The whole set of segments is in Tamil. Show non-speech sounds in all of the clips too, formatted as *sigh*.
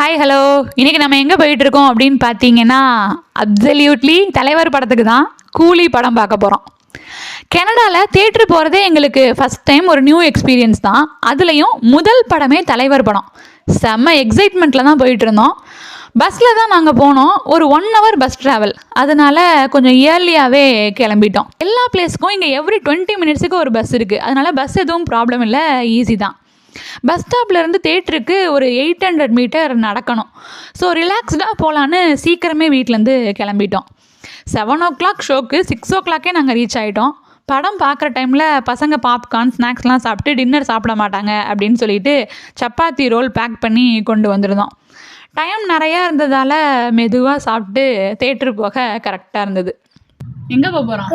ஹாய் ஹலோ இன்றைக்கி நம்ம எங்கே போயிட்டுருக்கோம் அப்படின்னு பார்த்தீங்கன்னா அப்சல்யூட்லி தலைவர் படத்துக்கு தான் கூலி படம் பார்க்க போகிறோம் கனடாவில் தேட்ரு போகிறதே எங்களுக்கு ஃபஸ்ட் டைம் ஒரு நியூ எக்ஸ்பீரியன்ஸ் தான். அதுலேயும் முதல் படமே தலைவர் படம். செம்ம எக்ஸைட்மெண்ட்டில் தான் போயிட்டு இருந்தோம் பஸ்ஸில் தான் நாங்கள் போனோம். ஒரு ஒன் ஹவர் பஸ் ட்ராவல் அதனால் கொஞ்சம் இயர்லியாகவே கிளம்பிட்டோம். எல்லா பிளேஸ்க்கும் இங்கே எவ்ரி டுவெண்ட்டி மினிட்ஸுக்கு ஒரு பஸ் இருக்குது அதனால் பஸ் எதுவும் ப்ராப்ளம் இல்லை. ஈஸி தான். பஸ் ஸ்டாப்லேருந்து தேட்டருக்கு ஒரு எயிட் ஹண்ட்ரட் மீட்டர் நடக்கணும். ஸோ ரிலாக்ஸ்டாக போகலான்னு சீக்கிரமே வீட்டிலேருந்து கிளம்பிட்டோம். செவன் ஓ கிளாக் ஷோக்கு சிக்ஸ் ஓ கிளாக்கே நாங்கள் ரீச் ஆகிட்டோம் படம் பார்க்குற டைமில் பசங்க பாப்கார்ன் ஸ்நாக்ஸ்லாம் சாப்பிட்டு டின்னர் சாப்பிட மாட்டாங்க அப்படின்னு சொல்லிட்டு சப்பாத்தி ரோல் பேக் பண்ணி கொண்டு வந்திருந்தோம். டைம் நிறையா இருந்ததால் மெதுவாக சாப்பிட்டு தேட்டரு போக கரெக்டாக இருந்தது. எங்கே போக போகிறோம்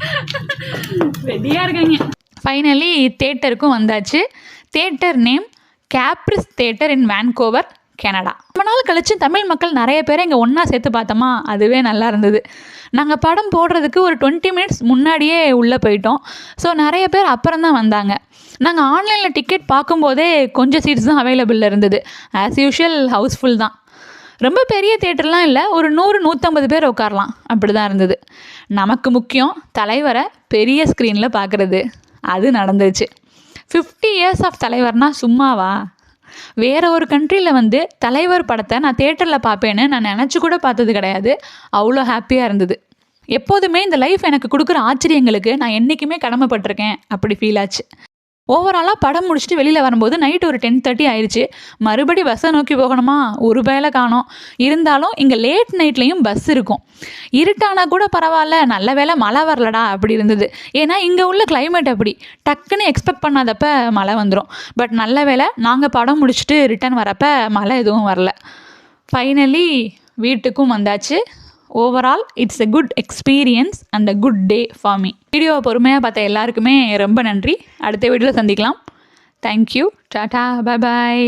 *laughs* ரெடியாக இருக்காங்க. ஃபைனலி தேட்டருக்கும் வந்தாச்சு. Theatre name Caprice theatre in Vancouver Canada ரொம்ப நாள் கழிச்சு தமிழ் மக்கள் நிறைய பேரை இங்கே ஒன்றா சேர்த்து பார்த்தோமா? அதுவே நல்லா இருந்தது. நாங்கள் படம் போடுறதுக்கு ஒரு டுவெண்ட்டி மினிட்ஸ் முன்னாடியே உள்ளே போயிட்டோம். ஸோ நிறைய பேர் அப்புறம் தான் வந்தாங்க. நாங்கள் ஆன்லைனில் டிக்கெட் பார்க்கும்போதே கொஞ்சம் சீட்ஸ் தான் அவைலபிள் இருந்தது. ஆஸ் யூஷுவல் ஹவுஸ்ஃபுல் தான். ரொம்ப பெரிய தேட்டர்லாம் இல்லை ஒரு நூறு நூற்றம்பது பேர் உட்காரலாம். அப்படி தான் இருந்தது. நமக்கு முக்கியம் தலைவரை பெரிய ஸ்க்ரீனில் பார்க்குறது. அது நடந்துச்சு ஃபிஃப்டி இயர்ஸ் ஆஃப் தலைவர்னா சும்மாவா? வேற ஒரு கண்ட்ரியில் வந்து தலைவர் படத்தை நான் தேட்டரில் பார்ப்பேன்னு நான் நினச்சி கூட பார்த்தது கிடையாது. அவ்வளோ ஹாப்பியாக இருந்தது. எப்போதுமே இந்த லைஃப் எனக்கு கொடுக்குற ஆச்சரியங்களுக்கு நான் என்றைக்குமே கடமைப்பட்டிருக்கேன். அப்படி ஃபீல் ஆச்சு. ஓவராலாக படம் முடிச்சுட்டு வெளியில் வரும்போது நைட் ஒரு டென் தேர்ட்டி ஆயிடுச்சு மறுபடி பஸ்ஸை நோக்கி போகணுமா? ஒரு வேலை காணோம். இருந்தாலும் இங்கே லேட் நைட்லேயும் பஸ் இருக்கும். இருட்டானா கூட பரவாயில்ல. நல்ல வேளை மழை வரலடா அப்படி இருந்தது. ஏன்னா இங்கே உள்ள கிளைமேட் அப்படி. டக்குன்னு எக்ஸ்பெக்ட் பண்ணாதப்ப மழை வந்துடும் பட் நல்ல வேளை நாங்கள் படம் முடிச்சுட்டு ரிட்டர்ன் வரப்போ மழை எதுவும் வரல. ஃபைனலி வீட்டுக்கும் வந்தாச்சு. Overall it's a good experience and a good day for me வீடியோவை பொறுமையாக பார்த்த எல்லாருக்குமே ரொம்ப நன்றி. அடுத்த வீடியோவில் சந்திக்கலாம். Thank you tata bye bye